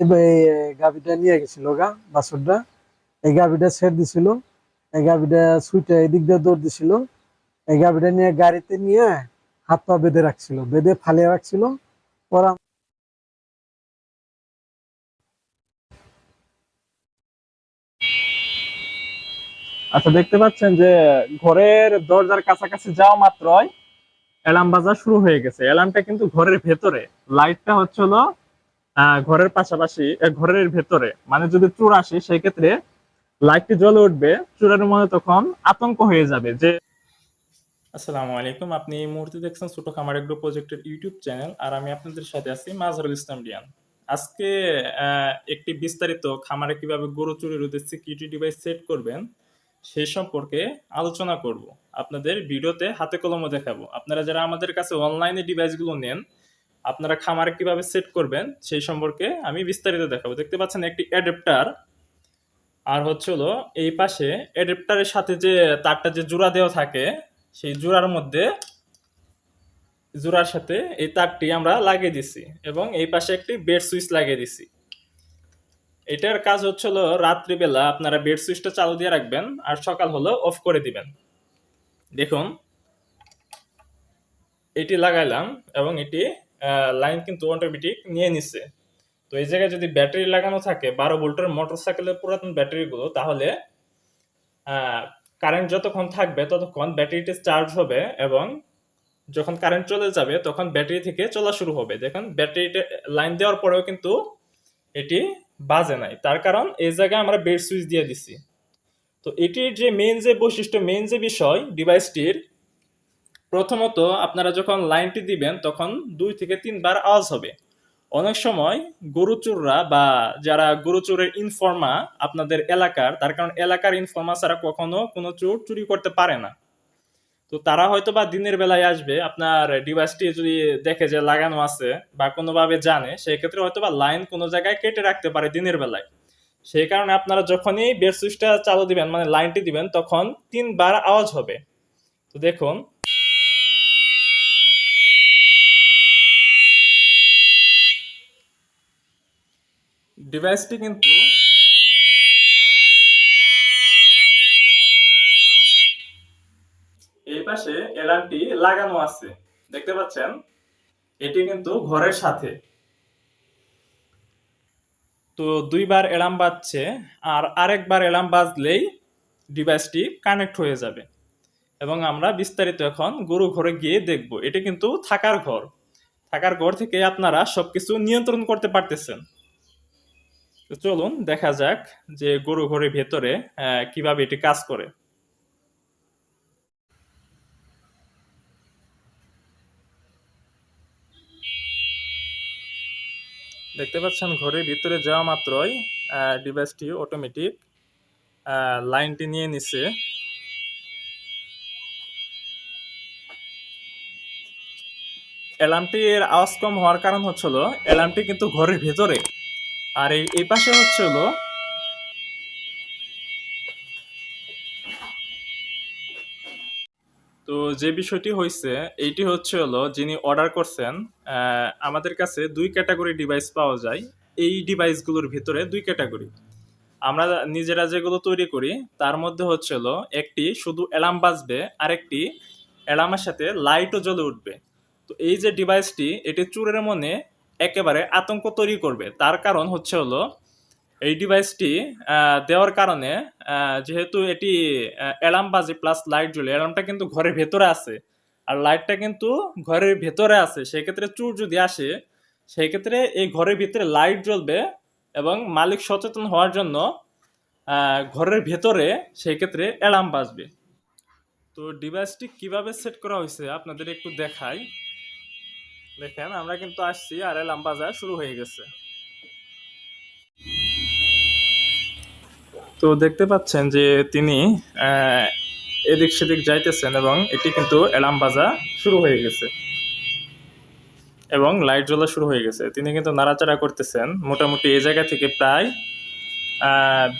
এই গাভিটা নিয়ে গেছিল গা বাছুরটা। এই গাভিটা ছেড় দিছিল এই গাভিটা সুইটা এদিক দিয়ে দৌড় দিছিল। এই গাভিটা নিয়ে গাড়িতে নিয়ে হাত পা বেঁধে রাখছিল বেঁধে ফালিয়ে রাখছিল। ওরা আচ্ছা দেখতে পাচ্ছেন যে ঘরের দরজার কাছাকাছি যাওয়া মাত্রই অ্যালার্ম বাজা শুরু হয়ে গেছে। অ্যালার্মটা কিন্তু ঘরের ভেতরে। লাইটটা হচ্ছে হলো আহ, ঘরের পাশাপাশি ঘরের ভেতরে মানে যদি চোর আসে সেই ক্ষেত্রে লাইটটি জ্বলে উঠবে চোরের মনে তখন আতঙ্ক হয়ে যাবে যে আসসালামু আলাইকুম, আপনি এই মুহূর্তে দেখছেন ছোট খামার এগ্রো প্রজেক্টের ইউটিউব চ্যানেল, আর আমি আপনাদের সাথে আছি মাজহারুল ইসলাম রিয়ান। আজকে একটি বিস্তারিত খামারে কীভাবে গরু চুরি রোধে সিকিউরিটি ডিভাইস সেট করবেন সেই সম্পর্কে আলোচনা করব। আপনাদের ভিডিওতে হাতে কলমে দেখাবো। আপনারা যারা আমাদের কাছে অনলাইনে ডিভাইসগুলো নেন আপনারা খামারে কীভাবে সেট করবেন সেই সম্পর্কে আমি বিস্তারিত দেখাবো। দেখতে পাচ্ছেন একটি অ্যাডাপ্টার আর হচ্ছে হলো এই পাশে অ্যাডাপ্টারের সাথে যে তারটা যে জোড়া দেওয়া থাকে, সেই জোড়ার মধ্যে জোড়ার সাথে এই তারটি আমরা লাগিয়ে দিছি এবং এই পাশে একটি বেড সুইচ লাগিয়ে দিছি। এটার কাজ হচ্ছে হলো রাত্রিবেলা আপনারা বেড সুইচটা চালু দিয়ে রাখবেন আর সকাল হলো অফ করে দিবেন। দেখুন, এটি লাগাইলাম এবং এটি লাইন কিন্তু অটোমেটিক নিয়ে নিচ্ছে তো এই জায়গায় যদি ব্যাটারি লাগানো থাকে, বারো ভোল্টের মোটর সাইকেলের পুরাতন ব্যাটারিগুলো তাহলে কারেন্ট যতক্ষণ থাকবে, ততক্ষণ ব্যাটারিটি চার্জ হবে এবং যখন কারেন্ট চলে যাবে, তখন ব্যাটারি থেকে চলা শুরু হবে। দেখুন ব্যাটারিটা লাইন দেওয়ার পরেও কিন্তু এটি বাজে নাই। তার কারণ, এই জায়গায় আমরা বেড সুইচ দিয়ে দিছি। তো এটির যে মেন যে বৈশিষ্ট্য মেন যে বিষয় ডিভাইসটির প্রথমত আপনারা যখন লাইনটি দিবেন, তখন দুই থেকে তিনবার আওয়াজ হবে। অনেক সময় গরু চোররা বা যারা গরু চোরের ইনফর্মা আপনাদের এলাকার, তার কারণ এলাকার ইনফর্মা ছাড়া কখনো কোনো চোর চুরি করতে পারে না। তো তারা হয়তো বা দিনের বেলায় আসবে, আপনার ডিভাইসটি যদি দেখে যে লাগানো আছে বা কোনোভাবে জানে, সেই ক্ষেত্রে হয়তো বা লাইন কোনো জায়গায় কেটে রাখতে পারে দিনের বেলায়। সেই কারণে আপনারা যখনই বেড সুইচটা চালু দিবেন মানে লাইনটি দিবেন, তখন তিনবার আওয়াজ হবে। তো দেখুন ডিভাইসটি কিন্তু এই পাশে অ্যালার্মটি লাগানো আছে। দেখতে পাচ্ছেন? এটি কিন্তু ঘরের সাথে। তো দুইবার অ্যালার্ম বাজছে আর আরেকবার অ্যালার্ম বাজলেই ডিভাইসটি কানেক্ট হয়ে যাবে। এবং আমরা বিস্তারিত এখন গরু ঘরে গিয়ে দেখব। এটি কিন্তু থাকার ঘর। থাকার ঘর থেকে আপনারা সবকিছু নিয়ন্ত্রণ করতে পারতেছেন। তো চলুন দেখা যাক যে গরু ঘরের ভেতরে কীভাবে এটি কাজ করে। দেখতে পাচ্ছেন ঘরের ভিতরে যাওয়া মাত্রই ডিভাইসটি অটোমেটিক লাইনটি নিয়ে নিছে। অ্যালার্মটির আওয়াজ কম হওয়ার কারণ হচ্ছিল অ্যালার্মটি কিন্তু ঘরের ভেতরে। আর এই পাশে হচ্ছে হলো তো যে বিষয়টি হয়েছে এইটি হচ্ছে হলো যিনি অর্ডার করছেন আমাদের কাছে দুই ক্যাটাগরি ডিভাইস পাওয়া যায়। এই ডিভাইসগুলোর ভিতরে দুই ক্যাটাগরি আমরা নিজেরা যেগুলো তৈরি করি, তার মধ্যে হচ্ছে হলো একটি শুধু অ্যালার্ম বাজবে, আরেকটি অ্যালার্মের সাথে লাইটও জ্বলে উঠবে। তো এই যে ডিভাইসটি এটি চোরের মনে একেবারে আতঙ্ক তৈরি করবে। তার কারণ হচ্ছে হলো, এই ডিভাইসটি দেওয়ার কারণে যেহেতু এটি অ্যালার্ম বাজে প্লাস লাইট জ্বলে অ্যালার্মটা কিন্তু ঘরের ভেতরে আছে। আর লাইটটা কিন্তু ঘরের ভেতরে আছে, সেক্ষেত্রে চোর যদি আসে সেই ক্ষেত্রে এই ঘরের ভিতরে লাইট জ্বলবে এবং মালিক সচেতন হওয়ার জন্য ঘরের ভেতরে সেই ক্ষেত্রে অ্যালার্ম বাজবে। তো ডিভাইসটি কীভাবে সেট করা হয়েছে, আপনাদের একটু দেখাই। দেখেন, আমরা কিন্তু আসছি আর অ্যালার্ম বাজা শুরু হয়ে গেছে। তো দেখতে পাচ্ছেন যে তিনি এদিক সেদিক যাইতেছেন এবং এটি কিন্তু অ্যালার্ম বাজা শুরু হয়ে গেছে। এবং লাইট জ্বলা শুরু হয়ে গেছে। তিনি কিন্তু নাড়াচাড়া করতেছেন। মোটামুটি এই জায়গা থেকে প্রায়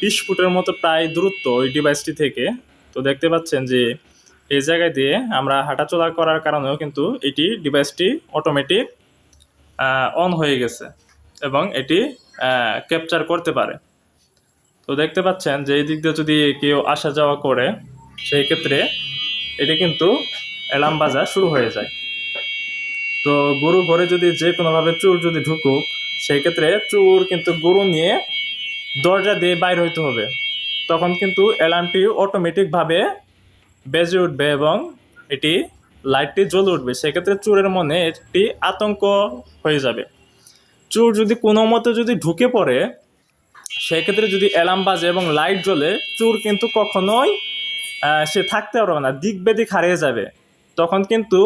বিশ ফুটের মতো প্রায় দূরত্ব ওই ডিভাইসটি থেকে। তো দেখতে পাচ্ছেন যে এই জায়গায় দিয়ে আমরা হাঁটাচলা করার কারণেও কিন্তু এটি ডিভাইসটি অটোমেটিক অন হয়ে গেছে এবং এটি ক্যাপচার করতে পারে। তো দেখতে পাচ্ছেন যে এই দিক দিয়ে যদি কেউ আসা যাওয়া করে, সেই ক্ষেত্রে এটি কিন্তু অ্যালার্ম বাজা শুরু হয়ে যায়। তো গরু ঘরে যদি যে কোনোভাবে চোর যদি ঢুকুক, সেই ক্ষেত্রে চোর কিন্তু গরু নিয়ে দরজা দিয়ে বাইর হইতে হবে। তখন কিন্তু অ্যালার্মটি অটোমেটিকভাবে বেজে উঠবে এবং এটি লাইটটি জ্বলে উঠবে, সেক্ষেত্রে চোরের মনে একটি আতঙ্ক হয়ে যাবে। চোর যদি কোনো মতে যদি ঢুকে পড়ে, সেক্ষেত্রে যদি অ্যালার্ম বাজে এবং লাইট জ্বলে, চোর কিন্তু কখনোই সে থাকতে পারবে না দিক বেদিক হারিয়ে যাবে। তখন কিন্তু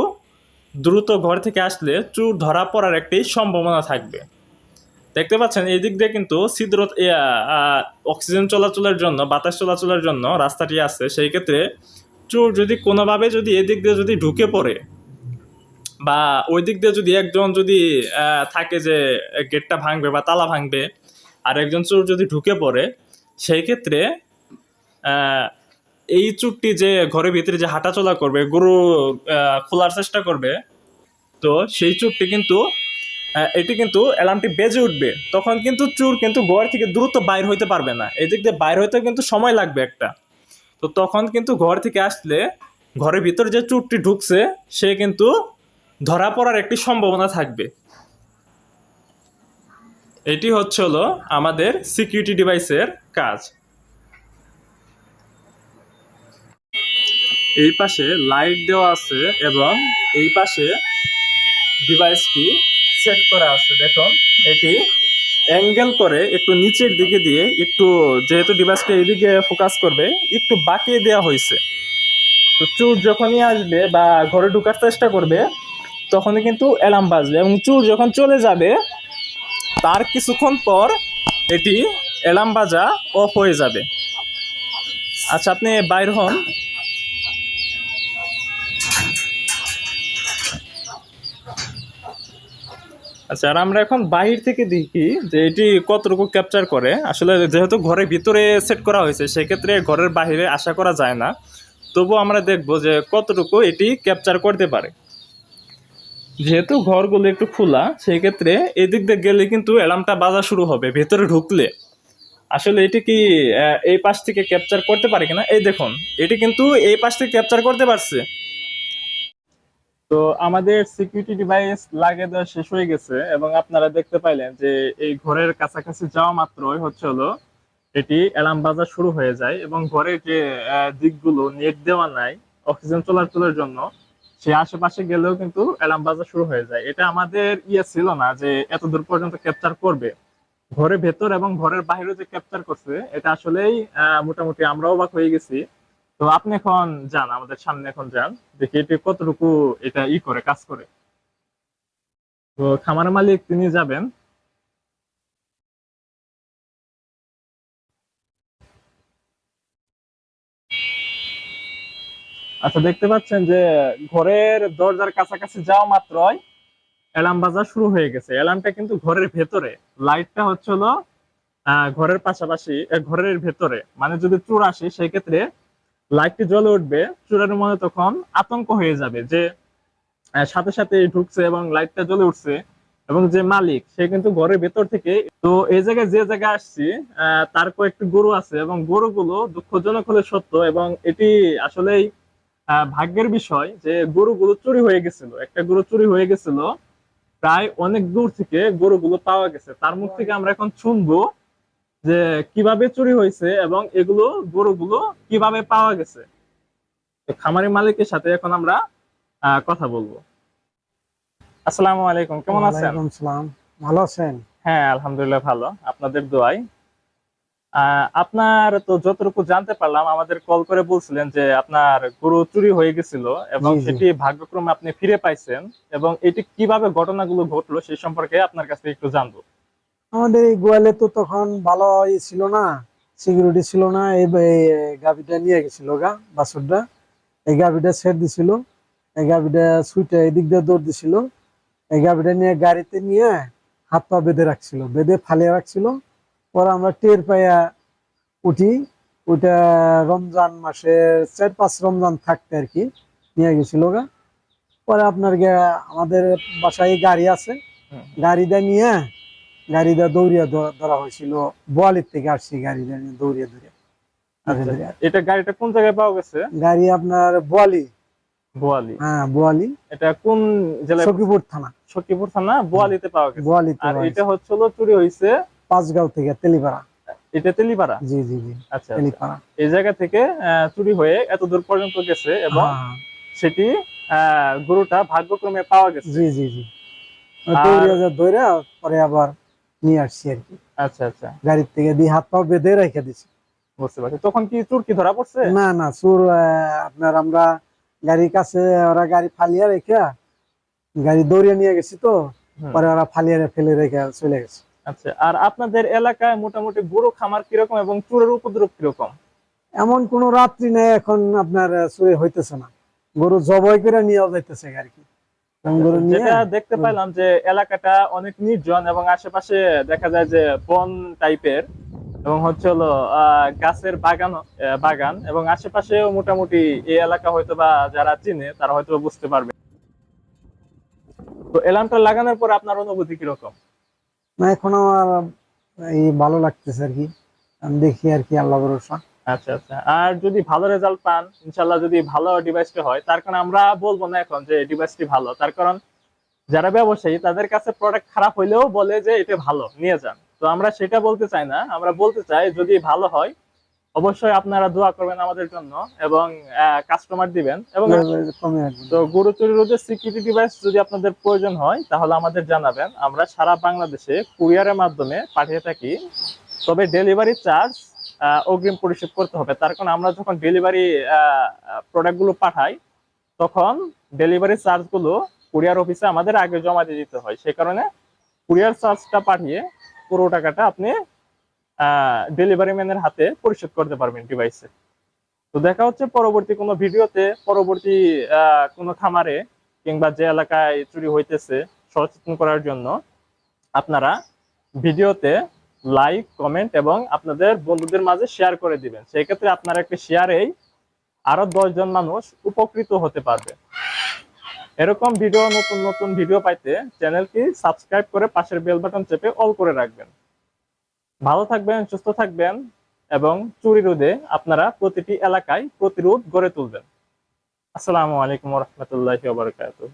দ্রুত ঘর থেকে আসলে চোর ধরা পড়ার একটি সম্ভাবনা থাকবে। দেখতে পাচ্ছেন, এই দিক দিয়ে কিন্তু ছিদ্র অক্সিজেন চলাচলের জন্য, বাতাস চলাচলের জন্য রাস্তাটি আছে। সেই ক্ষেত্রে চোর যদি কোনোভাবে যদি এদিক দিয়ে যদি ঢুকে পড়ে, বা ওই দিক দিয়ে যদি একজন যদি থাকে যে গেটটা ভাঙবে বা তালা ভাঙবে, আর একজন চোর যদি ঢুকে পড়ে, সেই ক্ষেত্রে এই চোরটি যে ঘরের ভিতরে যে হাঁটাচলা করবে, গরু খোলার চেষ্টা করবে, তো সেই চোরটি কিন্তু এটি কিন্তু অ্যালার্মটি বেজে উঠবে। তখন কিন্তু চোর কিন্তু ঘর থেকে দ্রুত বাইর হইতে পারবে না। এদিক দিয়ে বাইর হইতে কিন্তু সময় লাগবে একটা। তো তখন কিন্তু ঘর থেকে আসলে ঘরের ভিতরে যে চোরটি ঢুকছে, সে কিন্তু ধরা পড়ার একটি সম্ভাবনা থাকবে। এটি হচ্ছে হলো আমাদের সিকিউরিটি ডিভাইসের কাজ। এই পাশে লাইট দেওয়া আছে এবং এই পাশে ডিভাইসটি সেট করা আছে। দেখুন, এটি অ্যাঙ্গেল করে একটু নিচের দিকে দিয়ে একটু যেহেতু ডিভাইসটা এদিকে ফোকাস করবে, একটু বাঁকিয়ে দেওয়া হয়েছে। তো চুর যখনই আসবে বা ঘরে ঢোকার চেষ্টা করবে, তখনই কিন্তু অ্যালার্ম বাজবে এবং চুর যখন চলে যাবে, তার কিছুক্ষণ পর এটি অ্যালার্ম বাজা অফ হয়ে যাবে। আচ্ছা আপনি বাইর হন। আচ্ছা আর আমরা এখন বাহির থেকে দেখি যে এটি কতটুকু ক্যাপচার করে। আসলে যেহেতু ঘরের ভিতরে সেট করা হয়েছে, সেক্ষেত্রে ঘরের বাইরে আশা করা যায় না। তবু আমরা দেখব যে কতটুকু এটি ক্যাপচার করতে পারে। যেহেতু ঘরগুলো একটু খোলা সেই ক্ষেত্রে এদিক দিয়ে গেলে কিন্তু অ্যালার্মটা বাজা শুরু হবে ভেতরে ঢুকলে। আসলে এটি কি এই পাশ থেকে ক্যাপচার করতে পারে কিনা? এই দেখুন, এটি কিন্তু এই পাশ থেকে ক্যাপচার করতে পারছে। তো আমাদের সিকিউরিটি ডিভাইস লাগিয়ে দেওয়া শেষ হয়ে গেছে এবং আপনারা দেখতে পাইলেন যে এই ঘরের কাছাকাছি যাওয়া মাত্রই হচ্ছে হলো এটি অ্যালার্ম বাজা শুরু হয়ে যায় এবং ঘরের যে দিকগুলো নেট দেওয়া নাই, অক্সিজেন চলাচলের জন্য, সে আশেপাশে গেলেও কিন্তু অ্যালার্ম বাজা শুরু হয়ে যায়। এটা আমাদের ইয়ে ছিল না যে এত দূর পর্যন্ত ক্যাপচার করবে। ঘরের ভেতর এবং ঘরের বাইরে যে ক্যাপচার করছে, এটা আসলেই মোটামুটি আমরাও অবাক হয়ে গেছি। তো আপনি এখন যান আমাদের সামনে এখন যান। দেখি এটি কতটুকু এটা ই করে কাজ করে। তো খামার মালিক তিনি যাবেন। আচ্ছা দেখতে পাচ্ছেন যে ঘরের দরজার কাছাকাছি যাওয়া মাত্রই অ্যালার্ম বাজার শুরু হয়ে গেছে। অ্যালার্মটা কিন্তু ঘরের ভেতরে। লাইটটা হচ্ছে হলো আহ, ঘরের পাশাপাশি ঘরের ভেতরে। মানে যদি চোর আসে সেই ক্ষেত্রে লাইটটি জ্বলে উঠবে চোরের মনে তখন আতঙ্ক হয়ে যাবে যে সাথে সাথে ঢুকছে এবং লাইটটা জ্বলে উঠছে এবং যে মালিক, সে কিন্তু ঘরের ভেতর থেকে, তো এই জায়গায় যে জায়গায় আসছি তার কয়েকটি গরু আছে এবং গরুগুলো দুঃখজনক হলে সত্য এবং এটি আসলেই ভাগ্যের বিষয় যে গরুগুলো চুরি হয়ে গেছিল। একটা গরু চুরি হয়ে গেছিল, প্রায় অনেক দূর থেকে গরুগুলো পাওয়া গেছে। তার মুখ থেকে আমরা এখন শুনব যে কীভাবে চুরি হয়েছে এবং এগুলো গরুগুলো কীভাবে পাওয়া গেছে। তো খামারি মালিকের সাথে এখন আমরা আহ, কথা বলব। আসসালামু আলাইকুম কেমন আছেন? সালাম। ভালো আছেন? হ্যাঁ আলহামদুলিল্লাহ ভালো। আপনাদের দোয়াই। আপনার তো যতটুকু জানতে পারলাম আমাদের কল করে বলছিলেন যে আপনার গরু চুরি হয়ে গেছিল এবং। সেটি ভাগ্যক্রমে আপনি ফিরে পাইছেন এবং এটি কীভাবে ঘটনাগুলো ঘটলো সেই সম্পর্কে আপনার কাছে একটু জানব। আমাদের এই গোয়ালে তো তখন ভালো ই ছিল না সিকিউরিটি ছিল না এই এই গাভিটা নিয়ে গেছিল গা বাছুরটা। এই গাভিটা ছেড় দিছিল এই গাভিটা সুইটা এদিক দিয়ে দৌড় দিছিল। এই গাভিটা নিয়ে গাড়িতে নিয়ে হাত পা বেঁধে রাখছিল বেঁধে ফালিয়ে রাখছিল। পরে আমরা টের পাইয়া উঠি ওইটা রমজান মাসের চার পাঁচ রমজান থাকতে আর কি নিয়ে গেছিল গা। পরে আপনার আমাদের বাসায় গাড়ি আছে গাড়িটা নিয়ে গাড়িটা দৌড়িয়া ধরা হয়েছিল। বোয়ালির থেকে আসছি গাড়িটা দৌড়িয়া দৌড়িয়া। আচ্ছা এটা গাড়িটা কোন জায়গায় পাওয়া গেছে? গাড়ি আপনার বোয়ালি। বোয়ালি। হ্যাঁ বোয়ালি। এটা কোন জেলায়? সখীপুর থানা। সখীপুর থানা বোয়ালিতে পাওয়া গেছে। বোয়ালিতে আর হয়েছে। এটা হচ্ছিল চুরি হয়েছে পাঁচগাঁও থেকে তেলিপাড়া। এটা তেলিপাড়া? জি জি জি আচ্ছা আচ্ছা। তেলিপাড়া। এই জায়গা থেকে চুরি হয়ে এত দূর পর্যন্ত গেছে এবং হ্যাঁ, সেটি আহ, গরুটা ভাগ্যক্রমে পাওয়া গেছে। জি জি জি। আর- দৌড়িয়া দৌড়া পরে আবার নিয়ে আসছি আর কি। আচ্ছা আচ্ছা। গাড়ির থেকে দিয়ে হাত পা বেঁধে রেখে দিছি। বুঝতে পারছি। তখন কি চোর কি ধরা পড়ছে? না না সুর আপনার আমরা গাড়ির কাছে ওরা গাড়ি ফালিয়া রেখে গাড়ি দৌড়িয়ে নিয়ে গেছি তো পরে ওরা ফালিয়া ফেলে রেখে চলে গেছে। আচ্ছা আর আপনাদের এলাকায় মোটামুটি গরু খামার কীরকম এবং চুরের উপদ্রব কীরকম? এমন কোন রাত্রি নেই এখন আপনার চুরি হইতেছে না। গরু জবাই করে নিয়ে যাইতেছে আর কি দেখতে পাইলাম যে এলাকাটা অনেক নির্জন এবং আশেপাশে দেখা যায় যে বন টাইপের এবং হচ্ছে হলো গাছের বাগান বাগান এবং আশেপাশেও মোটামুটি এই এলাকা হয়তো বা যারা চিনে তারা হয়তো বুঝতে পারবে। তো এলামটা লাগানোর পর আপনার অনুভূতি কীরকম? না এখন আমার এই ভালো লাগতেছে আর কি। আমি দেখি আর কি আল্লাহ ভরসা। আচ্ছা আচ্ছা। আর যদি ভালো রেজাল্ট পান ইনশাল্লাহ যদি ভালো ডিভাইসটা হয় তার কারণ আমরা বলব না এখন যে ডিভাইসটি ভালো। তার কারণ যারা ব্যবসায়ী তাদের কাছে প্রোডাক্ট খারাপ হইলেও বলে যে এটা ভালো নিয়ে যান। তো আমরা সেটা বলতে চাই না। আমরা বলতে চাই যদি ভালো হয় অবশ্যই আপনারা দোয়া করবেন আমাদের জন্য এবং কাস্টমার দিবেন এবং তো গরু চুরি রোধের সিকিউরিটি ডিভাইস যদি আপনাদের প্রয়োজন হয় তাহলে আমাদের জানাবেন। আমরা সারা বাংলাদেশে কুরিয়ারের মাধ্যমে পাঠিয়ে থাকি। তবে ডেলিভারি চার্জ অগ্রিম পরিশোধ করতে হবে। তার কারণ আমরা যখন ডেলিভারি প্রোডাক্টগুলো পাঠাই, তখন ডেলিভারি চার্জগুলো কুরিয়ার অফিসে আমাদের আগে জমা দিয়ে দিতে হয়। সেই কারণে কুরিয়ার চার্জটা পাঠিয়ে পুরো টাকাটা আপনি ডেলিভারি ম্যানের হাতে পরিশোধ করতে পারবেন ডিভাইসে তো দেখা হচ্ছে পরবর্তী কোনো ভিডিওতে, পরবর্তী কোনো খামারে কিংবা যে এলাকায় চুরি হইতেছে, সচেতন করার জন্য আপনারা ভিডিওতে লাইক কমেন্ট এবং আপনাদের বন্ধুদের মাঝে শেয়ার করে দিবেন। সেই ক্ষেত্রে আপনার একটা শেয়ারেই আরও জন মানুষ উপকৃত হতে পারবে। এরকম ভিডিও নতুন নতুন ভিডিও পাইতে চ্যানেলটি সাবস্ক্রাইব করে পাশের বেল বাটন চেপে অল করে রাখবেন। ভালো থাকবেন, সুস্থ থাকবেন এবং চুরি রোধে আপনারা প্রতিটি এলাকায় প্রতিরোধ গড়ে তুলবেন। আসসালামু আলাইকুম রহমতুল্লাহ বারকাতুহ।